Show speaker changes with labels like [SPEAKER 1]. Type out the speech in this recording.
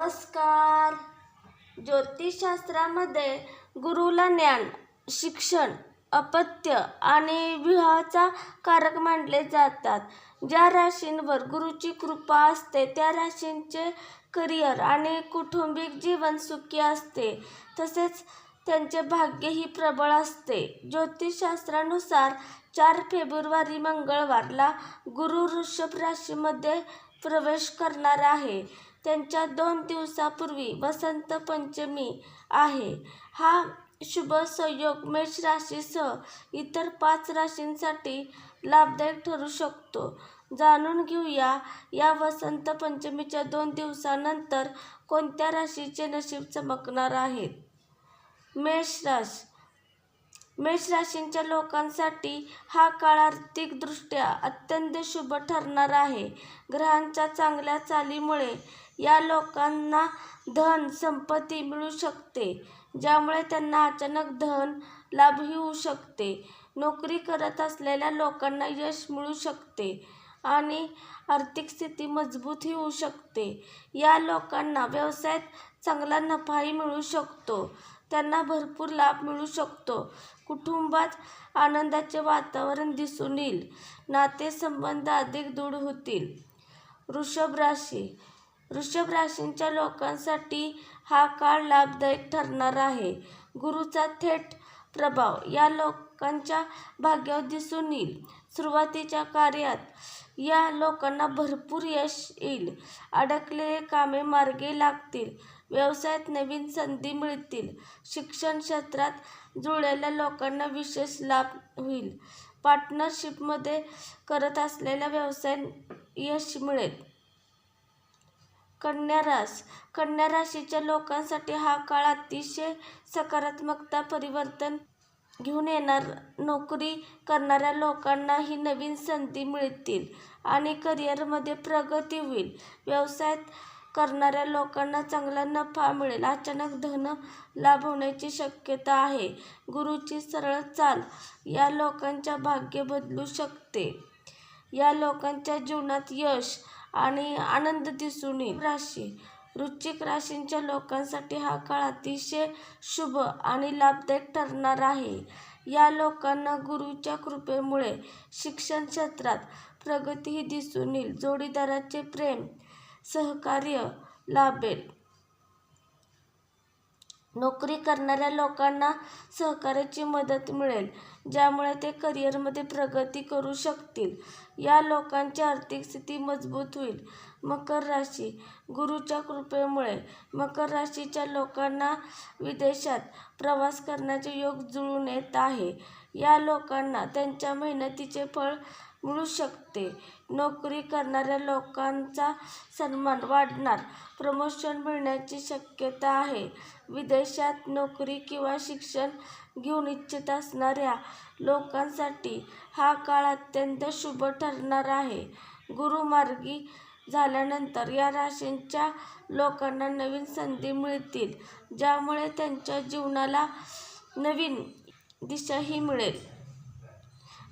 [SPEAKER 1] नमस्कार. ज्योतिषशास्त्रामध्ये गुरुला ज्ञान शिक्षण अपत्य आणि विवाहाचा कारक मानले जातात. ज्या राशींवर गुरुची कृपा असते त्या राशींचे करिअर आणि कुटुंबिक जीवन सुखी असते. तसेच त्यांचे भाग्यही प्रबळ असते. ज्योतिषशास्त्रानुसार चार फेब्रुवारी मंगळवारला गुरु वृषभ राशीमध्ये प्रवेश करणार आहे. त्यांच्या दोन दिवसापूर्वी वसंत पंचमी आहे. हा शुभ संयोग मेष राशीसह इतर पाच राशींसाठी लाभदायक ठरू शकतो. जाणून घेऊया या वसंत पंचमीच्या दोन दिवसानंतर कोणत्या राशीचे नशीब चमकणार आहेत मेष राशी. मेष राशींच्या लोकांसाठी हा काळ आर्थिकदृष्ट्या अत्यंत शुभ ठरणार आहे. ग्रहांच्या चांगल्या चालीमुळे या लोकांना धन संपत्ती मिळू शकते ज्यामुळे त्यांना अचानक धन लाभही होऊ शकते. नोकरी करत असलेल्या लोकांना यश मिळू शकते आणि आर्थिक स्थिती मजबूतही होऊ शकते. या लोकांना व्यवसायात चांगला नफाही मिळू शकतो. त्यांना भरपूर लाभ मिळू शकतो. कुटुंबात आनंदाचे वातावरण दिसून येईल. नातेसंबंध अधिक दृढ होतील. वृषभ राशी. वृषभ राशींच्या लोकांसाठी हा काळ लाभदायक ठरणार आहे. गुरुचा थेट प्रभाव या लोकांच्या भाग्यावर दिसून येईल. सुरुवातीच्या कार्यात या लोकांना भरपूर यश येईल. अडकलेले कामे मार्गे लागतील. व्यवसायात नवीन संधी मिळतील. शिक्षण क्षेत्रात जुळलेल्या लोकांना विशेष लाभ होईल. पार्टनरशिपमध्ये करत असलेल्या व्यवसाय यश मिळेल. कन्या रास कन्या राशीच्या लोकांसाठी हा काळ अतिशय सकारात्मकता परिवर्तन घेऊन येणार. नोकरी करणाऱ्या लोकांना ही नवीन संधी मिळतील आणि करिअरमध्ये प्रगती होईल. व्यवसायात करणाऱ्या लोकांना चांगला नफा मिळेल. अचानक धन लाभ होण्याची शक्यता आहे. गुरुची सरळ चाल या लोकांच्या भाग्य बदलू शकते. या लोकांच्या जीवनात यश आणि आनंद दिसून येईल. राशी वृश्चिक राशींच्या लोकांसाठी हा काळ अतिशय शुभ आणि लाभदायक ठरणार आहे. या लोकांना गुरुच्या कृपेमुळे शिक्षण क्षेत्रात प्रगतीही दिसून येईल. जोडीदाराचे प्रेम सहकार्य लाभेल. नोकरी करणाऱ्या लोकांना सहकार्याची मदत मिळेल ज्यामुळे ते करिअरमध्ये प्रगती करू शकतील. या लोकांची आर्थिक स्थिती मजबूत होईल. मकर राशी गुरुच्या कृपेमुळे मकर राशीच्या लोकांना विदेशात प्रवास करण्याचे योग जुळून येत आहे. या लोकांना त्यांच्या मेहनतीचे फळ मिळू शकते. नोकरी करणाऱ्या लोकांचा सन्मान वाढणार. प्रमोशन मिळण्याची शक्यता आहे. विदेशात नोकरी किंवा शिक्षण घेऊन इच्छित असणाऱ्या लोकांसाठी हा काळ अत्यंत शुभ ठरणार आहे. गुरुमार्गी झाल्यानंतर या राशींच्या लोकांना नवीन संधी मिळतील ज्यामुळे त्यांच्या जीवनाला नवीन दिशाही मिळेल.